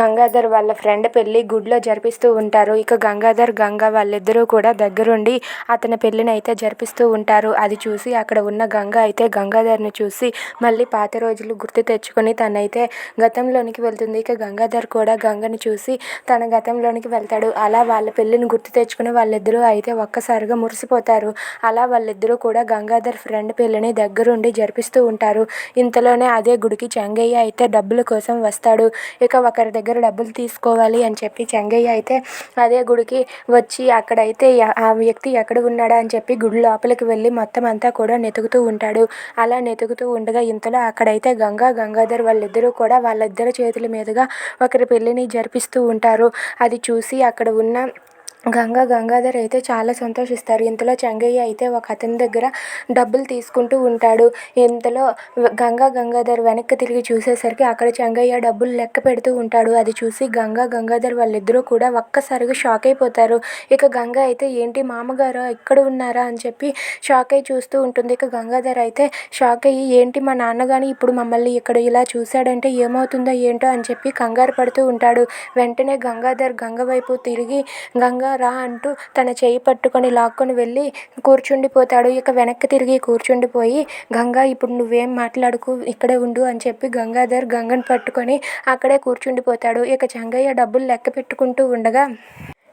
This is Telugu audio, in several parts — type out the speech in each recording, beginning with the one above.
గంగాధర్ వాళ్ళ ఫ్రెండ్ పెళ్ళి గుడిలో జరిపిస్తూ ఉంటారు. ఇక గంగాధర్ గంగ వాళ్ళిద్దరూ కూడా దగ్గరుండి అతని పెళ్ళిని అయితే జరిపిస్తూ ఉంటారు. అది చూసి అక్కడ ఉన్న గంగ అయితే గంగాధర్ని చూసి మళ్ళీ పాత రోజులు గుర్తు తెచ్చుకొని తనైతే గతంలోనికి వెళ్తుంది. ఇక గంగాధర్ కూడా గంగని చూసి తన గతంలోనికి వెళ్తాడు. అలా వాళ్ళ పెళ్ళిని గుర్తు తెచ్చుకుని వాళ్ళిద్దరూ అయితే ఒక్కసారిగా మురిసిపోతారు. అలా వాళ్ళిద్దరూ కూడా గంగాధర్ ఫ్రెండ్ పెళ్ళిని దగ్గరుండి జరిపిస్తూ ఉంటారు. ఇంతలోనే అదే గుడికి చెంగయ్య అయితే డబ్బుల కోసం వస్తాడు. ఇక ఒకరి దగ్గర దగ్గర డబ్బులు తీసుకోవాలి అని చెప్పి చెంగయ్య అయితే అదే గుడికి వచ్చి అక్కడైతే ఆ వ్యక్తి ఎక్కడ ఉన్నాడా అని చెప్పి గుడి లోపలికి వెళ్ళి మొత్తం అంతా కూడా నెతుకుతూ ఉంటాడు. అలా నెతుకుతూ ఉండగా ఇంతలో అక్కడైతే గంగా గంగాధర్ వాళ్ళిద్దరూ కూడా వాళ్ళిద్దరి చేతుల మీదుగా ఒకరి పెళ్ళిని జరిపిస్తూ ఉంటారు. అది చూసి అక్కడ ఉన్న గంగా గంగాధర్ అయితే చాలా సంతోషిస్తారు. ఇంతలో చెంగయ్య అయితే ఒక అతని దగ్గర డబ్బులు తీసుకుంటూ ఉంటాడు. ఇంతలో గంగా గంగాధర్ వెనక్కి తిరిగి చూసేసరికి అక్కడ చెంగయ్య డబ్బులు లెక్క పెడుతూ ఉంటాడు. అది చూసి గంగా గంగాధర్ వాళ్ళిద్దరూ కూడా ఒక్కసారిగా షాక్ అయిపోతారు. ఇక గంగ అయితే ఏంటి మామగారు ఇక్కడ ఉన్నారా? అని చెప్పి షాక్ అయి చూస్తూ ఉంటుంది. ఇక గంగాధర్ అయితే షాక్ అయ్యి ఏంటి మా నాన్నగాని ఇప్పుడు మమ్మల్ని ఇక్కడ ఇలా చూశాడంటే ఏమవుతుందో ఏంటో? అని చెప్పి కంగారు పడుతూ ఉంటాడు. వెంటనే గంగాధర్ గంగ వైపు తిరిగి గంగా రా అంటూ తన చేయి పట్టుకొని లాక్కొని వెళ్ళి కూర్చుండిపోతాడు. ఇక వెనక్కి తిరిగి కూర్చుండిపోయి గంగా ఇప్పుడు నువ్వేం మాట్లాడుకు ఇక్కడే ఉండు అని చెప్పి గంగాధర్ గంగను పట్టుకొని అక్కడే కూర్చుండిపోతాడు. ఇక చెంగయ్య డబ్బులు లెక్క పెట్టుకుంటూ ఉండగా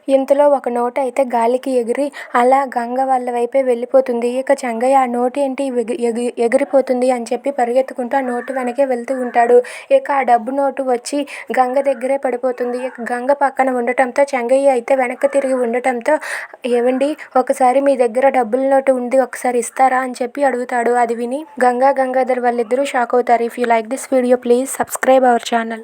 ఇంతలో ఒక నోటు అయితే గాలికి ఎగిరి అలా గంగ వాళ్ళ వైపే వెళ్ళిపోతుంది. ఇక చెంగయ్య ఆ నోటు ఏంటి? ఎగి ఎగి- ఎగిరిపోతుంది అని చెప్పి పరిగెత్తుకుంటూ ఆ నోటు వెనకే వెళ్తూ ఉంటాడు. ఇక ఆ డబ్బు నోటు వచ్చి గంగ దగ్గరే పడిపోతుంది. ఇక గంగ పక్కన ఉండటంతో చెంగయ్య అయితే వెనక్కి తిరిగి ఉండటంతో ఏవండి? ఒకసారి మీ దగ్గర డబ్బుల నోటు ఉంది ఒకసారి ఇస్తారా? అని చెప్పి అడుగుతాడు. అది విని గంగా గంగాధర్ వాళ్ళిద్దరూ షాక్ అవుతారు. If you like this video please subscribe our channel.